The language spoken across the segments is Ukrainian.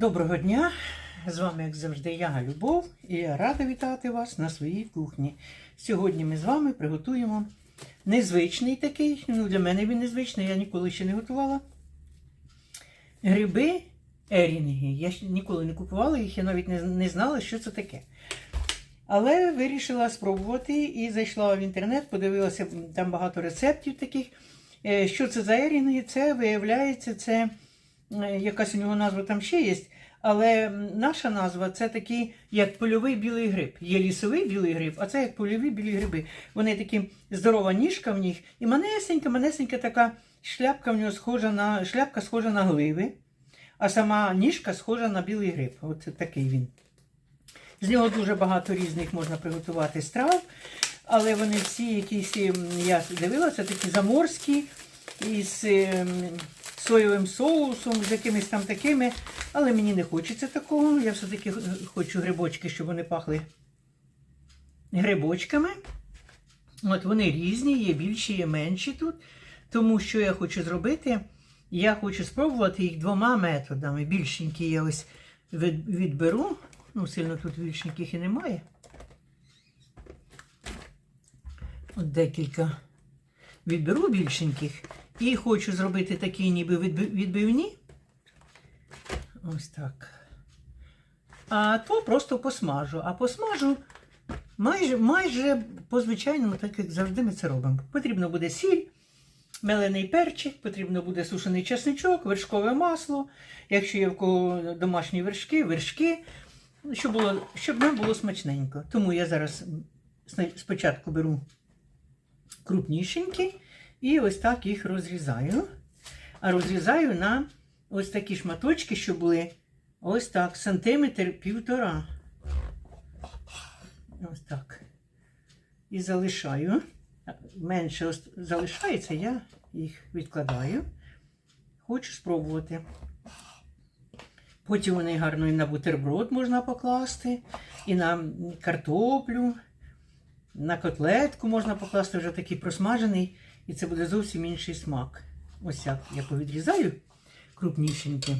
Доброго дня! З вами, як завжди, я Любов, і я рада вітати вас на своїй кухні. Сьогодні ми з вами приготуємо незвичний такий, ну для мене він незвичний, я ніколи ще не готувала. Гриби ерінги. Я ще ніколи не купувала їх, я навіть не, не знала, що це таке. Але вирішила спробувати і зайшла в інтернет, подивилася там багато рецептів таких. Е, Що це за ерінги? Це виявляється, це якась у нього назва там ще є. Але наша назва це такий, як польовий білий гриб. Є лісовий білий гриб, а це як польові білі гриби. Вони такі здорова ніжка в них, і манесенька, манесенька така шляпка в нього схожа на шляпка схожа на гливи, а сама ніжка схожа на білий гриб. От такий він. З нього дуже багато різних можна приготувати страв, але вони всі якісь, я дивилася, такі заморські, із ем, соєвим соусом, з якимись там такими. Але мені не хочеться такого. Я все-таки хочу грибочки, щоб вони пахли грибочками. От вони різні, є більші, є менші тут. Тому що я хочу зробити, я хочу спробувати їх двома методами. Більшенькі я ось від- відберу. Ну, сильно тут більшеньких і немає. От декілька відберу більшеньких. І хочу зробити такі ніби відбивні. Ось так. А то просто посмажу. А посмажу майже, майже по-звичайному, так як завжди ми це робимо. Потрібно буде сіль, мелений перчик, потрібно буде сушений чесничок, вершкове масло. Якщо є в кого домашні вершки, вершки, щоб, було, щоб нам було смачненько. Тому я зараз спочатку беру крупнішенькі і ось так їх розрізаю. А розрізаю на ось такі шматочки, що були ось так, сантиметр півтора. Ось так. І залишаю. Менше залишається, я їх відкладаю. Хочу спробувати. Потім вони гарно і на бутерброд можна покласти, і на картоплю, на котлетку можна покласти вже такий просмажений, і це буде зовсім інший смак. Ось як я повідрізаю крупнішенькі.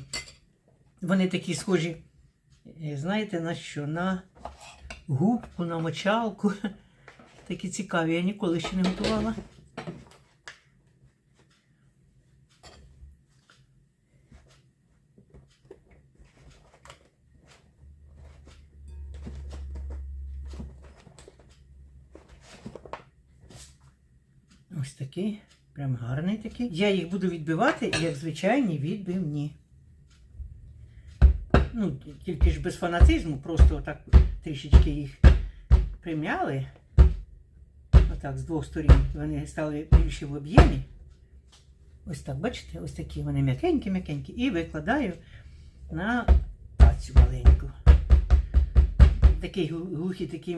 Вони такі схожі, е, знаєте, на що? На губку, на мочалку. Такі цікаві, я ніколи ще не готувала. Ось такий, гарний. Я їх буду відбивати, як звичайні відбивні. Ну, тільки ж без фанатизму, просто отак трішечки їх прим'яли. Отак, з двох сторін. Вони стали більше в об'ємі. Ось так, бачите, ось такі вони м'якенькі-м'якенькі. І викладаю на тацю маленьку. Такі глу- глухі такі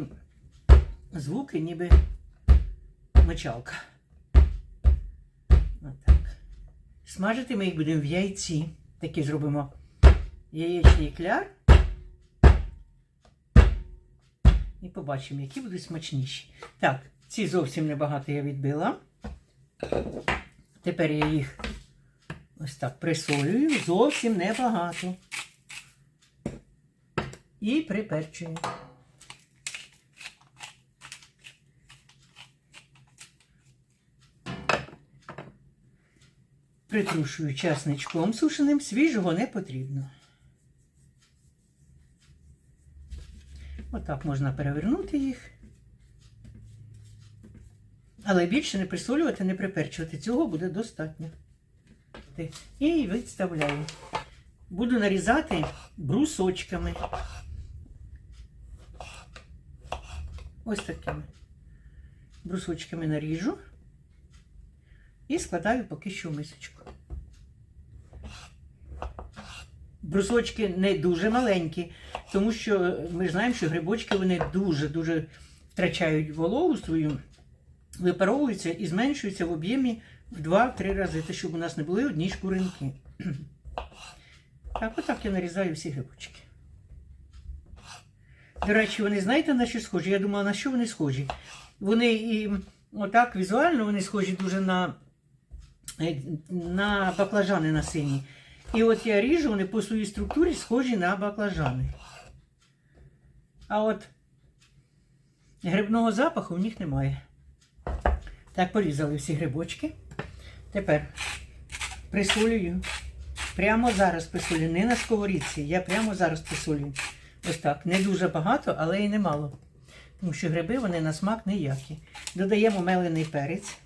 звуки, ніби мочалка. Смажити ми їх будемо в яйці. Такі зробимо яєчний кляр. І побачимо, які будуть смачніші. Так, ці зовсім небагато я відбила. Тепер я їх ось так присолюю, зовсім небагато. І приперчую. Притрушую часничком сушеним, свіжого не потрібно. Отак можна перевернути їх. Але більше не присолювати, не приперчувати. Цього буде достатньо. І відставляю. Буду нарізати брусочками. Ось такими. Брусочками наріжу і складаю поки що в мисочку. Брусочки не дуже маленькі, тому що ми знаємо, що грибочки вони дуже-дуже втрачають вологу свою, випаровуються і зменшуються в об'ємі в 2-3 рази, те, щоб у нас не були одні шкуринки. Так, отак я нарізаю всі грибочки. До речі, вони знаєте на що схожі? Я думала, на що вони схожі? Вони і отак візуально вони схожі дуже на, на баклажани на сині. І от я ріжу, вони по своїй структурі схожі на баклажани. А от грибного запаху в них немає. Так, порізали всі грибочки. Тепер присолюю. Прямо зараз присолюю. Не на сковорідці. Я прямо зараз присолюю. Ось так. Не дуже багато, але і немало. Тому що гриби вони на смак ніякі. Додаємо мелений перець.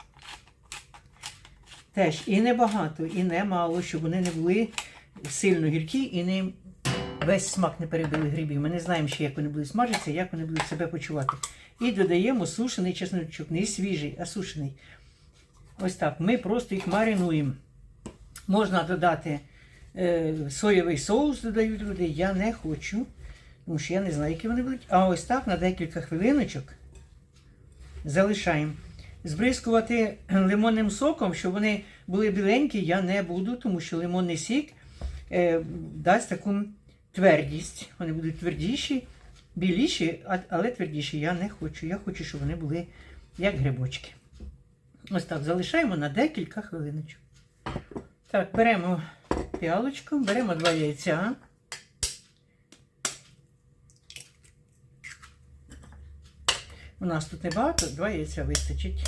Теж і небагато, і не мало, щоб вони не були сильно гіркі і не весь смак не перебили грибів. Ми не знаємо ще, як вони будуть смажитися, як вони будуть себе почувати. І додаємо сушений чесночок. Не свіжий, а сушений. Ось так. Ми просто їх маринуємо. Можна додати е, соєвий соус, додають люди. Я не хочу, тому що я не знаю, які вони будуть. А ось так на декілька хвилиночок залишаємо. Збризкувати лимонним соком, щоб вони були біленькі, я не буду, тому що лимонний сік е, дасть таку твердість. Вони будуть твердіші, біліші, але твердіші я не хочу. Я хочу, щоб вони були як грибочки. Ось так, залишаємо на декілька хвилиночок. Так, беремо піалочку, беремо два яйця. У нас тут небагато, два яйця вистачить.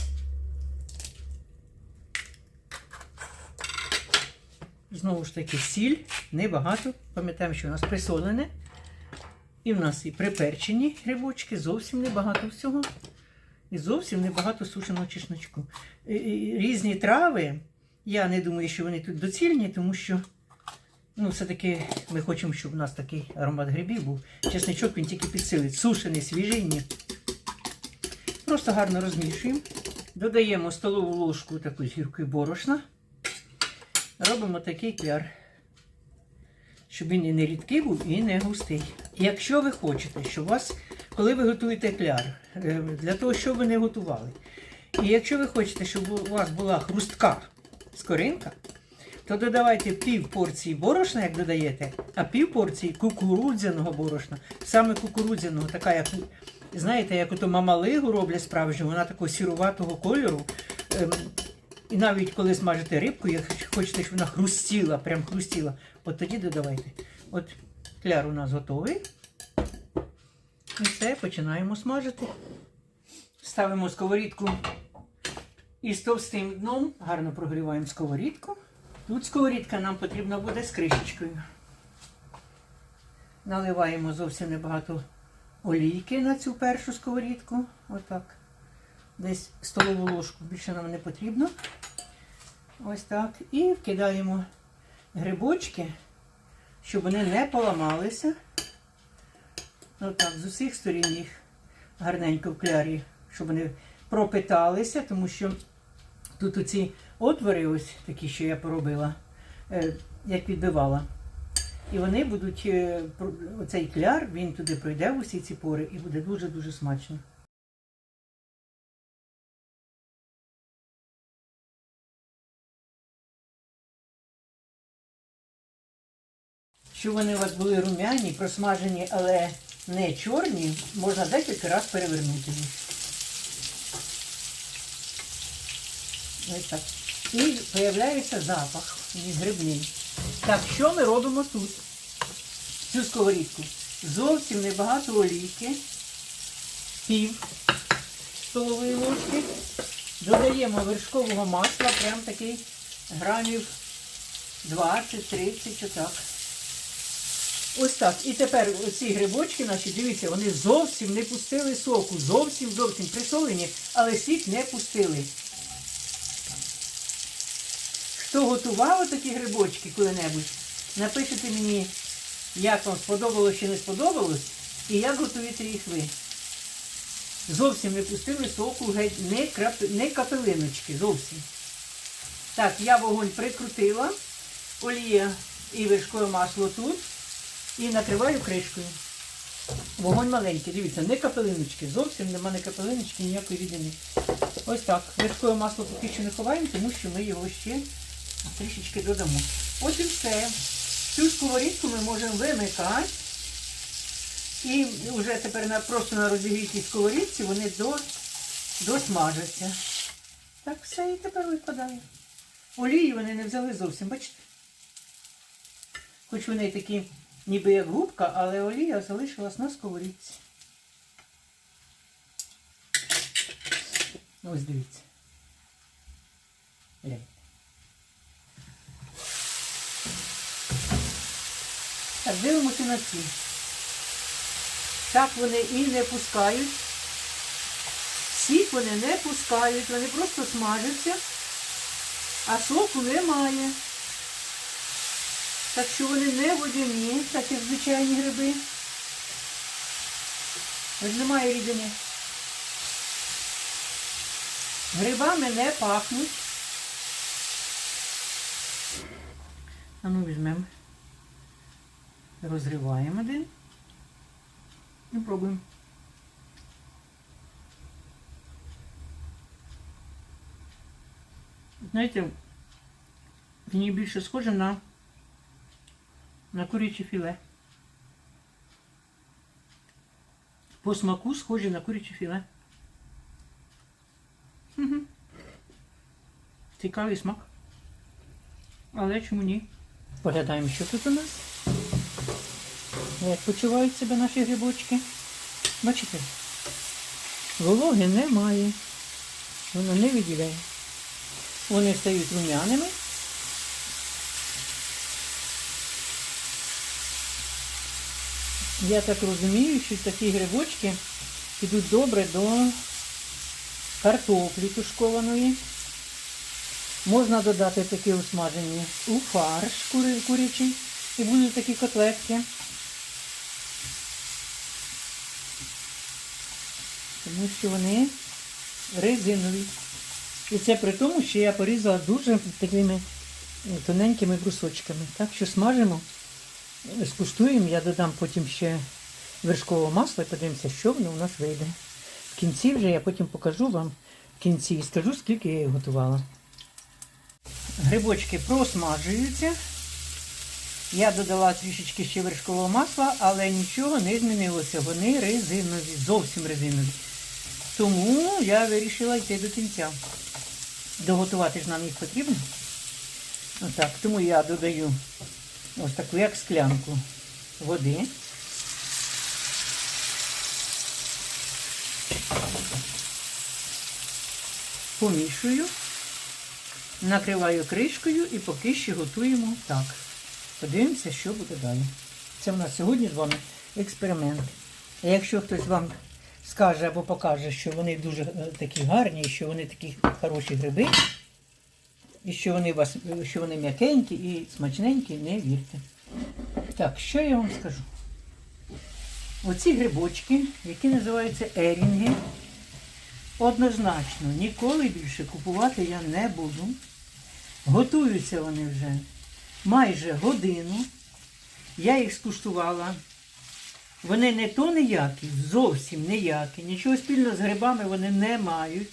Знову ж таки, сіль, небагато. Пам'ятаємо, що у нас присолене. І в нас і приперчені грибочки, зовсім небагато всього. І зовсім небагато сушеного чесночку. Різні трави. Я не думаю, що вони тут доцільні, тому що ну, все-таки ми хочемо, щоб у нас такий аромат грибів був. Чесничок він тільки підсилить. Сушений, свіжий, ні. Просто гарно розмішуємо. Додаємо столову ложку таку з гіркою борошна. Робимо такий кляр, щоб він і не рідкий був, і не густий. Якщо ви хочете, щоб у вас, коли ви готуєте кляр, е, для того, щоб ви не готували, і якщо ви хочете, щоб у вас була хрустка скоринка, то додавайте пів порції борошна, як додаєте, а пів порції кукурудзяного борошна. Саме кукурудзяного, така як, знаєте, як ото мамалигу роблять справжню, вона такого сіруватого кольору. Ем, і навіть коли смажите рибку, якщо хочете, щоб вона хрустіла, прям хрустіла, от тоді додавайте. От кляр у нас готовий. І все, починаємо смажити. Ставимо сковорідку із товстим дном, гарно прогріваємо сковорідку. Тут сковорідка нам потрібна буде з кришечкою. Наливаємо зовсім небагато олійки на цю першу сковорідку. Отак. Десь столову ложку більше нам не потрібно. Ось так. І вкидаємо грибочки, щоб вони не поламалися. Отак, з усіх сторін їх гарненько в клярі, щоб вони пропиталися, тому що тут оці отвори, ось такі, що я поробила, е, як відбивала. І вони будуть, е, оцей кляр, він туди пройде в усі ці пори і буде дуже-дуже смачно. Щоб вони у вас були рум'яні, просмажені, але не чорні, можна декілька разів перевернути їх. Ось так. І з'являється запах він грибний. Так, що ми робимо тут? Цю сковорідку. Зовсім небагато олійки, пів столової ложки. Додаємо вершкового масла, прям такий грамів 20-30, отак. Ось так. І тепер оці грибочки наші, дивіться, вони зовсім не пустили соку. Зовсім зовсім присолені, але сік не пустили. Хто готував такі грибочки коли-небудь, напишіть мені, як вам сподобалось чи не сподобалось, і як готуєте їх ви. Зовсім не пустили соку, не, крап... не капелиночки, зовсім. Так, я вогонь прикрутила, олія і вершкове масло тут. І накриваю кришкою. Вогонь маленький, дивіться, не капелиночки. Зовсім нема не капелиночки, ніякої рідини. Ось так. Вершкове масло поки що не ховаємо, тому що ми його ще трішечки додамо. Ось і все. Цю сковорідку ми можемо вимикати. І вже тепер просто на розігрітій сковорідці вони до, досмажаться. Так, все, і тепер випадає. Олії вони не взяли зовсім, бачите? Хоч вони такі, ніби як губка, але олія залишилась на сковорідці. Ось дивіться. Гляньте. Дивимося на ці. Так вони і не пускають. Сік вони не пускають, вони просто смажаться, а соку немає. Так що вони не водяні, так як звичайні гриби. Ось немає рідини. Грибами не пахнуть. А ну візьмемо. Розриваємо один. І пробуємо. Знаєте, мені більше схоже на, на куряче філе. По смаку схоже на куряче філе. Цікавий смак. Але чому ні? Поглядаємо, що тут у нас. Як почувають себе наші грибочки. Бачите? Вологи немає. Воно не виділяє. Вони стають рум'яними. Я так розумію, що такі грибочки підуть добре до картоплі тушкованої. Можна додати такі усмажені у фарш курячий і будуть такі котлетки. Тому що вони резинові. І це при тому, що я порізала дуже такими тоненькими брусочками. Так що смажимо, скуштуємо, я додам потім ще вершкового масла і подивимося, що воно у нас вийде. В кінці вже я потім покажу вам в кінці і скажу, скільки я їх готувала. Грибочки просмажуються. Я додала трішечки ще вершкового масла, але нічого не змінилося. Вони резинові, зовсім резинові. Тому я вирішила йти до кінця. Доготувати ж нам їх потрібно. Отак. Тому я додаю ось таку як склянку води. Помішую, накриваю кришкою і поки що готуємо так. Подивимося, що буде далі. Це в нас сьогодні з вами експеримент. А якщо хтось вам скаже або покаже, що вони дуже е, такі гарні, що вони такі хороші гриби, і що вони, вас, що вони м'якенькі і смачненькі, не вірте. Так, що я вам скажу? Оці грибочки, які називаються ерінги, однозначно ніколи більше купувати я не буду. Готуються вони вже майже годину. Я їх скуштувала. Вони не то ніякі, зовсім ніякі. Нічого спільного з грибами вони не мають.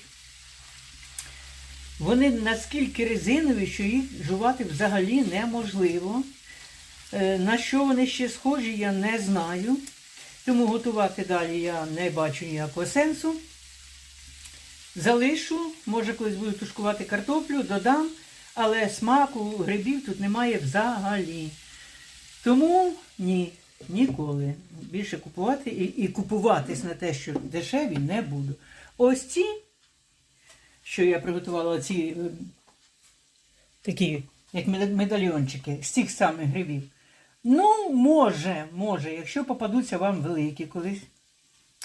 Вони наскільки резинові, що їх жувати взагалі неможливо. Е, На що вони ще схожі, я не знаю. Тому готувати далі я не бачу ніякого сенсу. Залишу, може колись буду тушкувати картоплю, додам, але смаку грибів тут немає взагалі. Тому ні, ніколи більше купувати і, і купуватись на те, що дешеві, не буду. Ось ці, що я приготувала, ці е, такі, як медальйончики з цих самих грибів. Ну, може, може, якщо попадуться вам великі колись,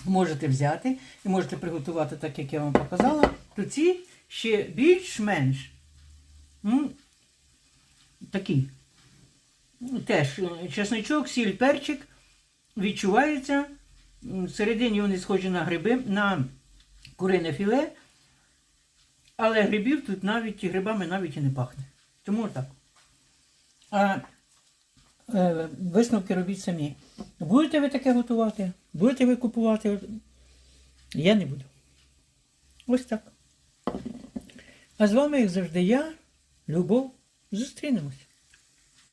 можете взяти і можете приготувати так, як я вам показала, то ці ще більш-менш такі. Ну, Теж е, чесничок, сіль, перчик відчувається. Всередині вони схожі на гриби, на курине філе. Але грибів тут навіть грибами навіть і не пахне. Тому так. А е, висновки робіть самі. Будете ви таке готувати? Будете ви купувати? Я не буду. Ось так. А з вами, як завжди, я, Любов. Зустрінемось.